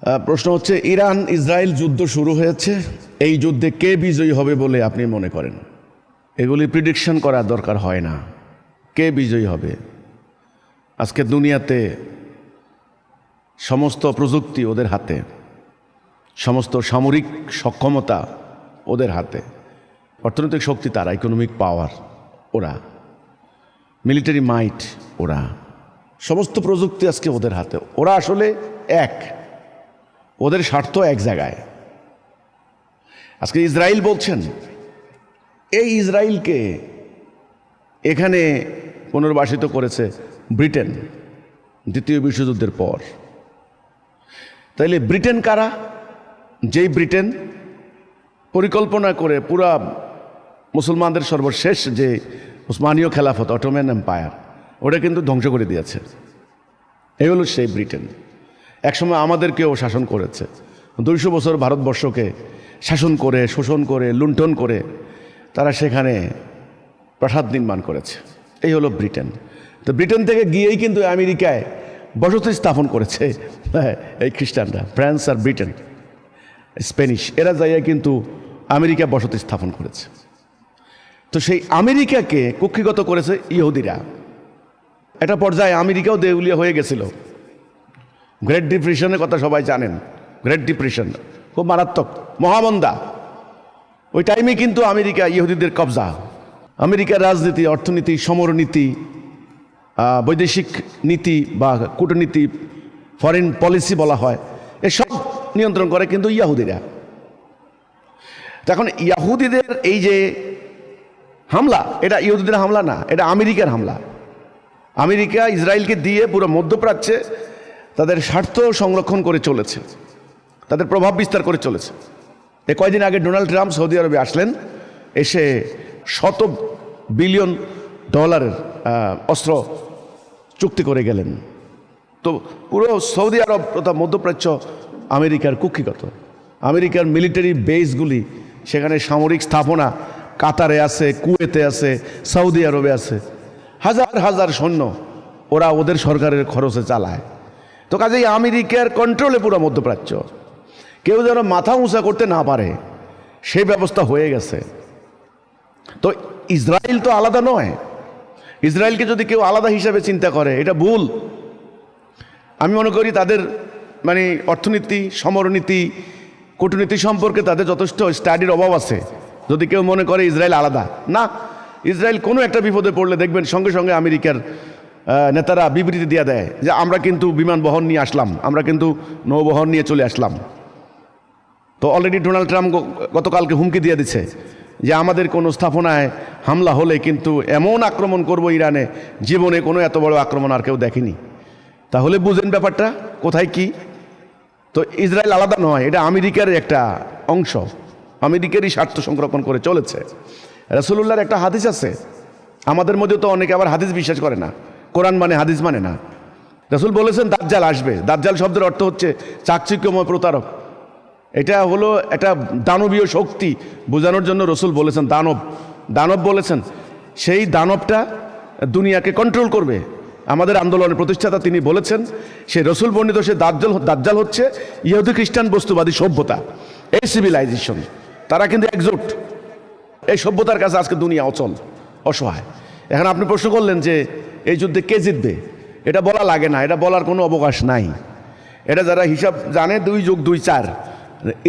প্রশ্ন হচ্ছে, Iran, Israel যুদ্ধ শুরু হয়েছে, এই যুদ্ধে কে বিজয়ী হবে বলে আপনি মনে করেন? এগুলি প্রিডিকশন করার দরকার হয় না। কে বিজয়ী হবে? আজকে দুনিয়াতে সমস্ত প্রযুক্তি ওদের হাতে, সমস্ত সামরিক সক্ষমতা ওদের হাতে, অর্থনৈতিক শক্তি তারা ইকোনমিক পাওয়ার ওরা মিলিটারি মাইট ওরা, সমস্ত প্রযুক্তি আজকে ওদের হাতে। ওরা আসলে এক। ওদের স্বার্থ এক জায়গায়। আজকে ইসরায়েল বলছেন, এই ইসরায়েলকে এখানে পুনর্বাসিত করেছে ব্রিটেন, দ্বিতীয় বিশ্বযুদ্ধের পর। তাইলে ব্রিটেন কারা? যেই ব্রিটেন পরিকল্পনা করে পুরা মুসলমানদের সর্বশেষ যে উসমানীয় খেলাফত, অটোম্যান এম্পায়ার, ওটা কিন্তু ধ্বংস করে দিয়েছে। এই হলো সেই ব্রিটেন। একসময় আমাদেরকেও শাসন করেছে। দুইশো বছর ভারতবর্ষকে শাসন করে শোষণ করে লুণ্ঠন করে তারা সেখানে প্রাসাদ নির্মাণ করেছে। এই হলো ব্রিটেন। তো ব্রিটেন থেকে গিয়েই কিন্তু আমেরিকায় বসতি স্থাপন করেছে হ্যাঁ, এই খ্রিস্টানরা ফ্রান্স আর ব্রিটেন স্প্যানিশ। এরা যাইয়া কিন্তু আমেরিকা বসতি স্থাপন করেছে। তো সেই আমেরিকাকে কক্ষিগত করেছে ইহুদিরা। একটা পর্যায়ে আমেরিকাও দেউলিয়া হয়ে গেছিল। গ্রেট ডিপ্রেশনের কথা সবাই জানেন। গ্রেট ডিপ্রেশন খুব মারাত্মক, মহামন্দা। ওই টাইমে কিন্তু আমেরিকা ইহুদিদের কবজা। আমেরিকার রাজনীতি, অর্থনীতি, সমরনীতি বৈদেশিক নীতি বা কূটনীতি ফরেন পলিসি বলা হয় এসব নিয়ন্ত্রণ করে কিন্তু ইয়াহুদিরা। এখন ইয়াহুদিদের এই যে হামলা, এটা ইহুদিদের হামলা না, এটা আমেরিকার হামলা। আমেরিকা ইসরায়েলকে দিয়ে পুরো মধ্যপ্রাচ্যে তাদের স্বার্থ সংরক্ষণ করে চলেছে। তাদের প্রভাব বিস্তার করে চলেছে। এ কয়দিন আগে ডোনাল্ড ট্রাম্প সৌদি আরবে আসলেন, এসে শত বিলিয়ন ডলারের অস্ত্র চুক্তি করে গেলেন। তো পুরো সৌদি আরব তথা মধ্যপ্রাচ্য আমেরিকার কুক্ষিগত। আমেরিকার মিলিটারি বেসগুলি, সেখানে সামরিক স্থাপনা কাতারে আছে, কুয়েতে আছে, সৌদি আরবে আছে। হাজার হাজার সৈন্য ওরা ওদের সরকারের খরচে চালায়। তো কাজেই আমেরিকার কন্ট্রোলে পুরো মধ্যপ্রাচ্য। কেউ যেন মাথা উঁচা করতে না পারে সেই ব্যবস্থা হয়ে গেছে। তো ইসরায়েল তো আলাদা নয়। ইসরায়েলকে যদি কেউ আলাদা হিসাবে চিন্তা করে, এটা ভুল। আমি মনে করি তাদের মানে অর্থনীতি, সমরনীতি, কূটনীতি সম্পর্কে তাদের যথেষ্ট স্টাডির অভাব আছে। যদি কেউ মনে করে ইসরায়েল আলাদা, না, ইসরায়েল কোনো একটা বিপদে পড়লে দেখবেন সঙ্গে সঙ্গে আমেরিকার নেতারা বিবৃতি দিয়ে দেয় যে আমরা কিন্তু বিমান বহন নিয়ে আসলাম, আমরা কিন্তু নৌবহন নিয়ে চলে আসলাম। তো অলরেডি ডোনাল্ড ট্রাম্প গতকালকে হুমকি দিয়ে দিচ্ছে যে আমাদের কোনো স্থাপনায় হামলা হলে কিন্তু এমন আক্রমণ করব ইরানে, জীবনে কোনো এত বড় আক্রমণ আর কেউ দেখেনি। তাহলে বুঝেন ব্যাপারটা, কোথায় কি? তো ইসরায়েল আলাদা নয়, এটা আমেরিকার একটা অংশ, আমেরিকারই স্বার্থ সংরক্ষণ করে চলেছে। রসুল্লাহর একটা হাদিস আছে, আমাদের মধ্যে তো অনেকে আবার হাদিস বিশ্বাস করে না। কোরআন মানে হাদিস মানে না। রসুল বলেছেন, দাজ্জাল আসবে। দাজ্জাল শব্দের অর্থ হচ্ছে চাকচিক্যময় প্রতারক। এটা হলো একটা দানবীয় শক্তি বোঝানোর জন্য রসুল বলেছেন, দানব। দানব বলেছেন, সেই দানবটা দুনিয়াকে কন্ট্রোল করবে। আমাদের আন্দোলনের প্রতিষ্ঠাতা তিনি বলেছেন সে রসুল বর্ণিত সে দাজ্জাল দাজ্জাল হচ্ছে ইহুদি খ্রিস্টান বস্তুবাদী সভ্যতা, এই সিভিলাইজেশন তারা কিন্তু একজোট। এই সভ্যতার কাছে আজকে দুনিয়া অচল, অসহায়। এখন আপনি প্রশ্ন করলেন যে এই যুদ্ধে কে জিতবে? এটা বলা লাগে না, এটা বলার কোনো অবকাশ নাই। এটা যারা হিসাব জানে, দুই যোগ, দুই চার।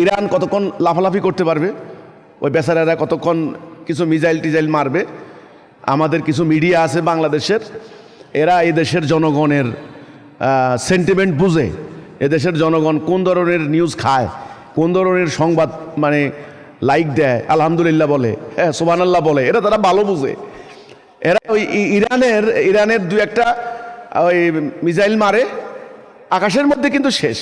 ইরান কতক্ষণ লাফালাফি করতে পারবে? ওই বেচারারা কতক্ষণ কিছু মিজাইল টিজাইল মারবে? আমাদের কিছু মিডিয়া আছে বাংলাদেশের, এরা এই দেশের জনগণের সেন্টিমেন্ট বুঝে। এদেশের জনগণ কোন ধরনের নিউজ খায়, কোন ধরনের সংবাদ মানে লাইক দেয়, আলহামদুলিল্লাহ বলে হ্যাঁ সোবান আল্লাহ বলে, এটা তারা ভালো বুঝে। এরা ওই ইরানের ইরানের দু একটা, ওই মিসাইল মারে, আকাশের মধ্যে কিন্তু শেষ।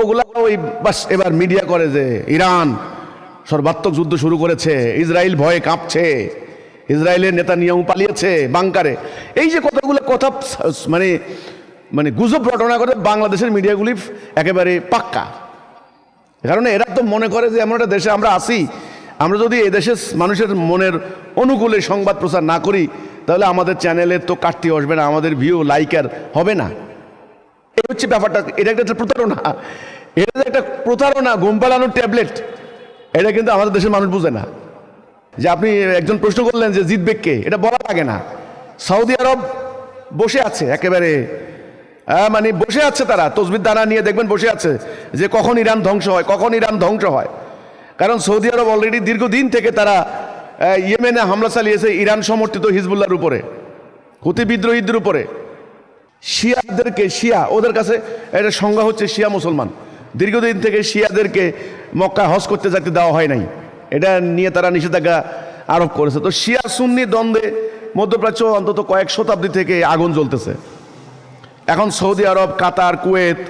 ওগুলা ওই বাস এবার মিডিয়া করে যে ইরান সর্বাত্মক যুদ্ধ শুরু করেছে, ইসরায়েল ভয়ে কাঁপছে, ইসরায়েলের নেতা নিয়ম পালিয়েছে বাংকারে। এই যে কথাগুলো, কথা মানে মানে গুজব রটনা করে বাংলাদেশের মিডিয়াগুলি একেবারে পাক্কা। কারণ এরা তো মনে করে যে এমন একটা দেশে আমরা আসি আমরা যদি এদেশের মানুষের মনের অনুকূলে সংবাদ প্রচার না করি, তাহলে আমাদের চ্যানেলের তো কাটতে আসবে না, আমাদের ভিউ লাইক আর হবে না। এই হচ্ছে ব্যাপারটা, এটা একটা প্রতারণা। এটা একটা প্রতারণা, ঘুম পালানোর ট্যাবলেট এটা কিন্তু আমাদের দেশের মানুষ বুঝে না। যে আপনি একজন প্রশ্ন করলেন যে জিতবে কে, এটা বলা লাগে না। সৌদি আরব বসে আছে একেবারে। মানে বসে আছে তারা, তসবির দানা নিয়ে দেখবেন বসে আছে, যে কখন ইরান ধ্বংস হয়, কখন ইরান ধ্বংস হয়। কারণ সৌদি আরব অলরেডি দীর্ঘদিন থেকে তারা ইয়েমেনে হামলা চালিয়েছে ইরান সমর্থিত হিজবুল্লাহর উপরে, হুতি বিদ্রোহীদের উপরে। শিয়াদেরকে, শিয়া, ওদের কাছে এটা সংজ্ঞা হচ্ছে শিয়া মুসলমান। দীর্ঘদিন থেকে শিয়াদেরকে মক্কা হজ করতে যাতে দেওয়া হয় নাই, এটা নিয়ে তারা নিষেধাজ্ঞা আরোপ করেছে। তো শিয়া সুন্নি দ্বন্দ্বে মধ্যপ্রাচ্য অন্তত কয়েক শতাব্দী থেকে আগুন জ্বলতেছে। এখন সৌদি আরব, কাতার, কুয়েত,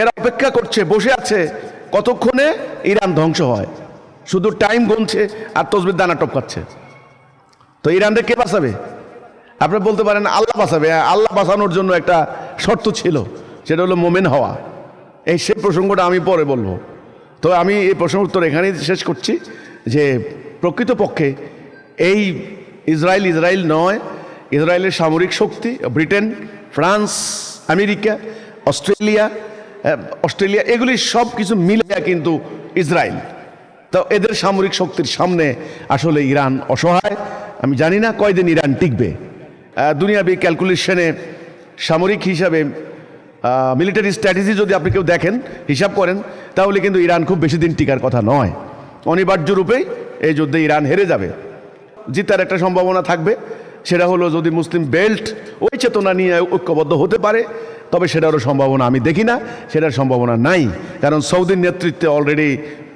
এরা অপেক্ষা করছে, বসে আছে কতক্ষণে ইরান ধ্বংস হয়? শুধু টাইম গুনছে আর তসবির দানা টপকাচ্ছে। তো ইরানকে কে বাঁচাবে? আপনি বলতে পারেন আল্লাহ বাঁচাবে। হ্যাঁ, আল্লাহ বাঁচানোর জন্য একটা শর্ত ছিল সেটা হলো মোমেন হওয়া। এই সে প্রসঙ্গটা আমি পরে বলব। তো আমি এই প্রশ্ন উত্তর এখানেই শেষ করছি যে প্রকৃতপক্ষে এই ইসরায়েল ইসরায়েল নয় ইসরায়েলের সামরিক শক্তি Britain France America Australia Australia, এগুলি সব কিছু মিলে কিন্তু ইসরায়েল। তো এদের সামরিক শক্তির সামনে আসলে ইরান অসহায়। আমি জানি না কয়দিন ইরান টিকবে। দুনিয়াবি ক্যালকুলেশনে সামরিক হিসাবে মিলিটারি স্ট্র্যাটেজি যদি আপনি কেউ দেখেন, হিসাব করেন, তাহলে কিন্তু ইরান খুব বেশি দিন টিকার কথা নয়। অনিবার্য রূপেই এই যুদ্ধে ইরান হেরে যাবে। জিতার একটা সম্ভাবনা থাকবে। সেটা হলো যদি মুসলিম বেল্ট ওই চেতনা নিয়ে ঐক্যবদ্ধ হতে পারে তবে সেটারও সম্ভাবনা আমি দেখি না, সেটার সম্ভাবনা নাই। কারণ সৌদির নেতৃত্বে অলরেডি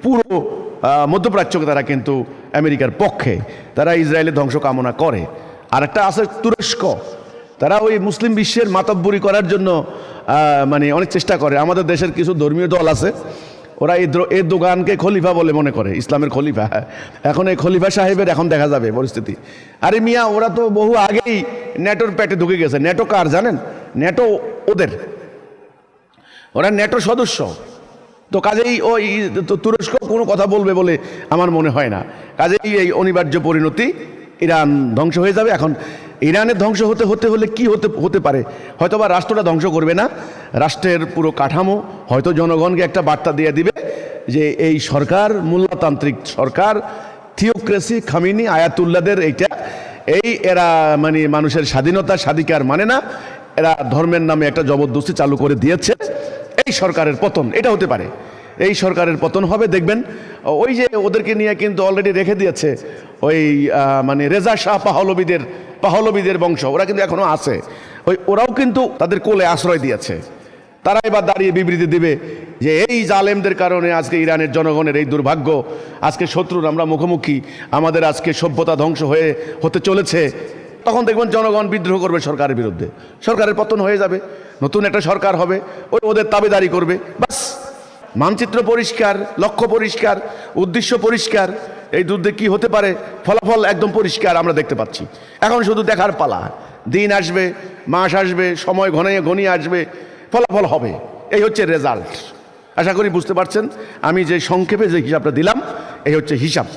পুরো মধ্যপ্রাচ্যকে তারা কিন্তু আমেরিকার পক্ষে, তারা ইসরায়েলের ধ্বংস কামনা করে। আর একটা আছে তুরস্ক। তারা ওই মুসলিম বিশ্বের মাতব্বরি করার জন্য মানে অনেক চেষ্টা করে। আমাদের দেশের কিছু ধর্মীয় দল আছে, ওরা এই এই দোকানকে খলিফা বলে মনে করে, ইসলামের খলিফা। এখন এই খলিফা সাহেবের এখন দেখা যাবে পরিস্থিতি। আরে মিয়া, ওরা তো বহু আগেই নেটোর পেটে ঢুকে গেছে। নেটো কার জানেন? নেটো ওদের। ওরা নেটো সদস্য। তো কাজেই ওই তুরস্ক কোনো কথা বলবে বলে আমার মনে হয় না। কাজেই এই অনিবার্য পরিণতি ইরান ধ্বংস হয়ে যাবে। এখন ইরানের ধ্বংস হতে হতে, হলে কি হতে হতে পারে? হয়তো বা রাষ্ট্রটা ধ্বংস করবে না। রাষ্ট্রের পুরো কাঠামো হয়তো জনগণকে একটা বার্তা দিয়ে দিবে যে এই সরকার, মূল্যতান্ত্রিক সরকার, থিওক্রেসি, খামিনি, আয়াতুল্লাদের এইটা, এই এরা মানে মানুষের স্বাধীনতা, স্বাধিকার মানে না। এরা ধর্মের নামে একটা জবরদস্তি চালু করে দিয়েছে। এই সরকারের পতন, এটা হতে পারে। এই সরকারের পতন হবে, দেখবেন, ওই যে ওদেরকে নিয়ে কিন্তু অলরেডি রেখে দিয়েছে, ওই মানে রেজা শাহ পাহলবিদের পাহলবিদের বংশ, ওরা কিন্তু এখনও আছে। ওই, ওরাও কিন্তু তাদের কোলে আশ্রয় দিয়েছে। তারা এবার দাঁড়িয়ে বিবৃতি দিবে যে এই জালেমদের কারণে আজকে ইরানের জনগণের এই দুর্ভাগ্য, আজকে শত্রুর আমরা মুখোমুখি, আমাদের আজকে সভ্যতা ধ্বংস হয়ে, হতে চলেছে। তখন দেখবেন জনগণ বিদ্রোহ করবে সরকারের বিরুদ্ধে। সরকারের পতন হয়ে যাবে, নতুন একটা সরকার হবে, ওই ওদের দাবিদারি করবে। বাস, মানচিত্র পরিষ্কার, লক্ষ্য পরিষ্কার, উদ্দেশ্য পরিষ্কার, এই যুদ্ধে কি হতে পারে? ফলাফল একদম পরিষ্কার আমরা দেখতে পাচ্ছি। এখন শুধু দেখার পালা। দিন আসবে, মাস আসবে, সময় ঘনিয়ে ঘনিয়ে আসবে, ফলাফল হবে। এই হচ্ছে রেজাল্ট আশা করি বুঝতে পারছেন, আমি যে সংক্ষেপে যে হিসাবটা দিলাম, এই হচ্ছে হিসাব।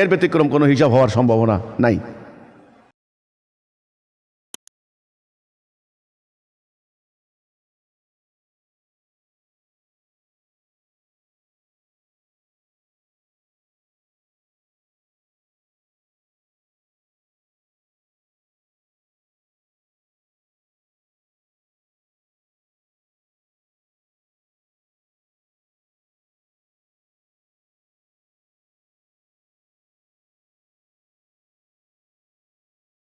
এর ব্যতিক্রম কোনো হিসাব হওয়ার সম্ভাবনা নাই।